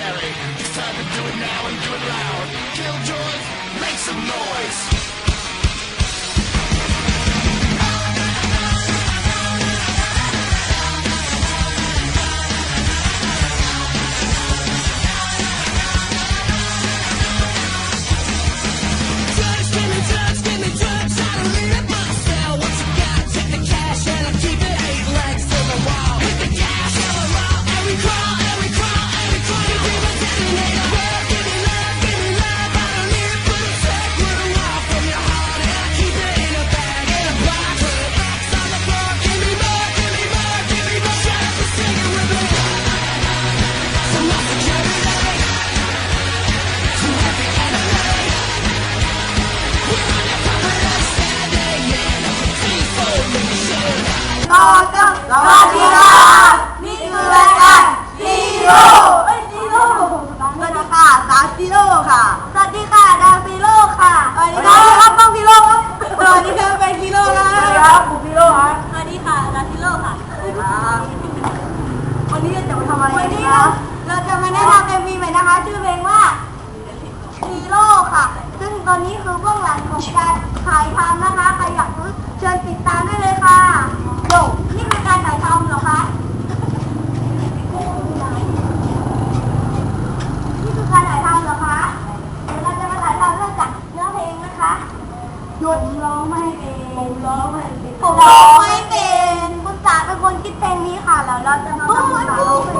ordinary. It's time to do it now and do it loud. Killjoys, make some noise. กอนครับสวัสดีค่ะนี่คือรายการซีโร่เอ้ซีโร่สวัสดีค่ะสาวซีโร่ค่ะสวัสดีค่ะดาวซีโร่ค่ะสวัสดีครับบ้องซีโร่ครัสวัสดีครับเป็นซีโร่นะครับผมซีโร่ครัสวัสดีค่ะดาวซีโร่ค่ะวันนี้เราจะมาทำอะไรวันนี้เราจะมาแนะนำเอ็มวีใหม่นะคะ ชื่อเพลงว่าซีโร่ค่ะ ซึ่งตอนนี้คือเบื้องหลังของการถ่ายทำนะคะใครอยากรู้เชิญติดตามได้เลยค่ะ นี่คือการถ่ายทำเหรอคะนี่คือการถ่ายทำเหรอคะเราจะมาถ่ายทำเรื่องจากเนื้อเพลงนะคะยุดร้องไม่เป็นผมร้องไม่เป็นผมร้องไม่เป็นคุณจ๋าเป็นคนคิดเพลงนี้ค่ะแล้วเราจะมาทำเพลง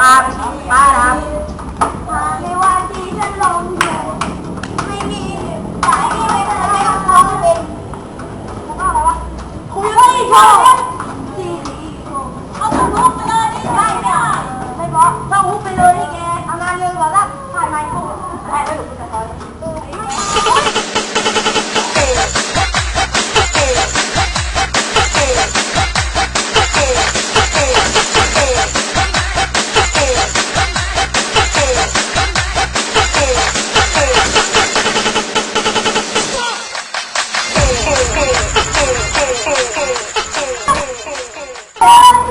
para, para. Oh!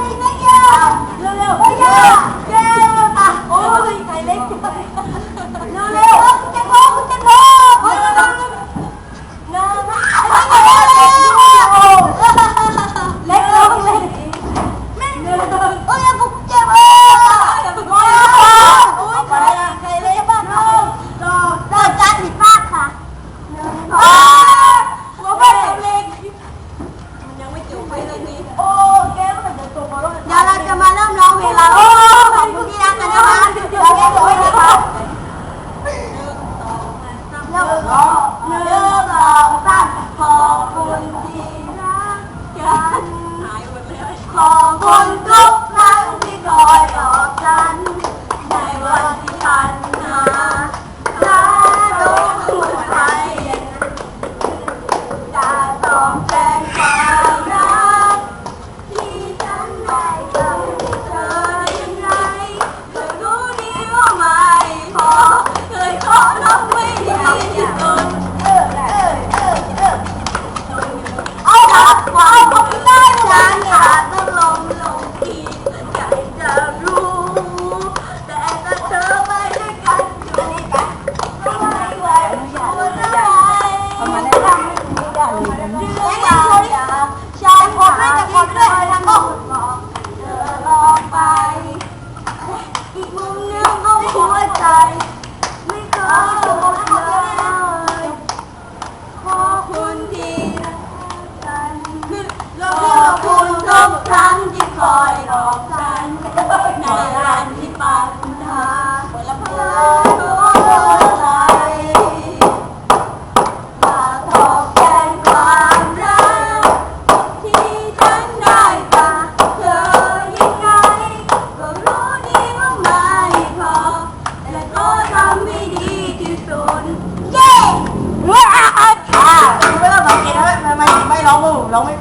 คนที่รักกันหายหมดเลย ของคนทุก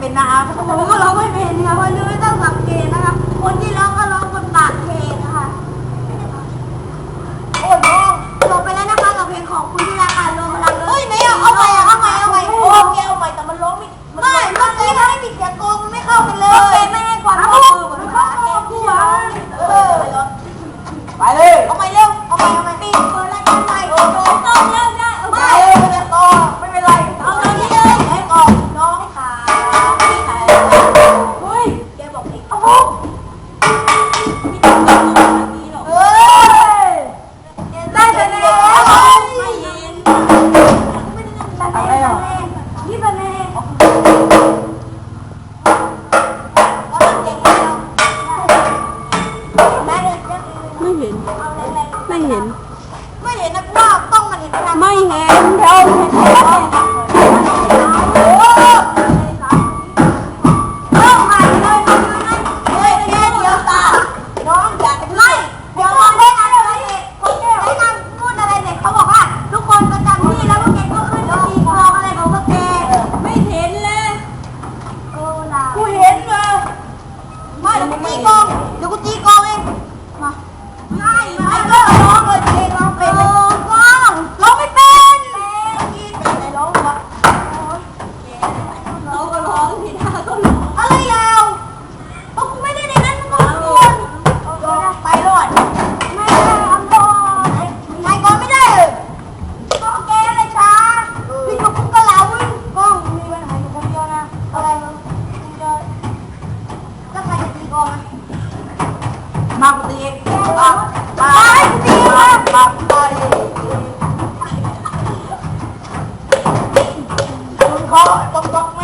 เป็นนะครับผมก็ร้องไม่เป็นค่ะเพราะไม่ต้องสังเกตนะคะคนที่ร้องก็ร้องบนปากเพลงนะคะโอ้ยน้องจบไปแล้วนะคะกับเพลงของคุณที่ราคาลงพลังเฮ้ยไม่เอาเอาไปเอาไปเอาไปโอ้แกเอาไปแต่มันร้องไม่ไม่เมื่อกี้มันไม่ติดเสียงกงไม่เข้ากันเลยแกไม่ให้ความร่วมมือเหมือนกันแกพูดเออไปเลยเอาไปเร็วเอาไปเอาไปปีเปิดรายการใหม่โอ้โหต้องเริ่มได้เอาไปไปเลยไม่ต้องต่อไม่ เห็น ไม่เห็นนะว่าต้องมันเห็นทางไม่เห็นเดี๋ยว มักดีมามักดีมักมักได้คุณพ่ต้องต้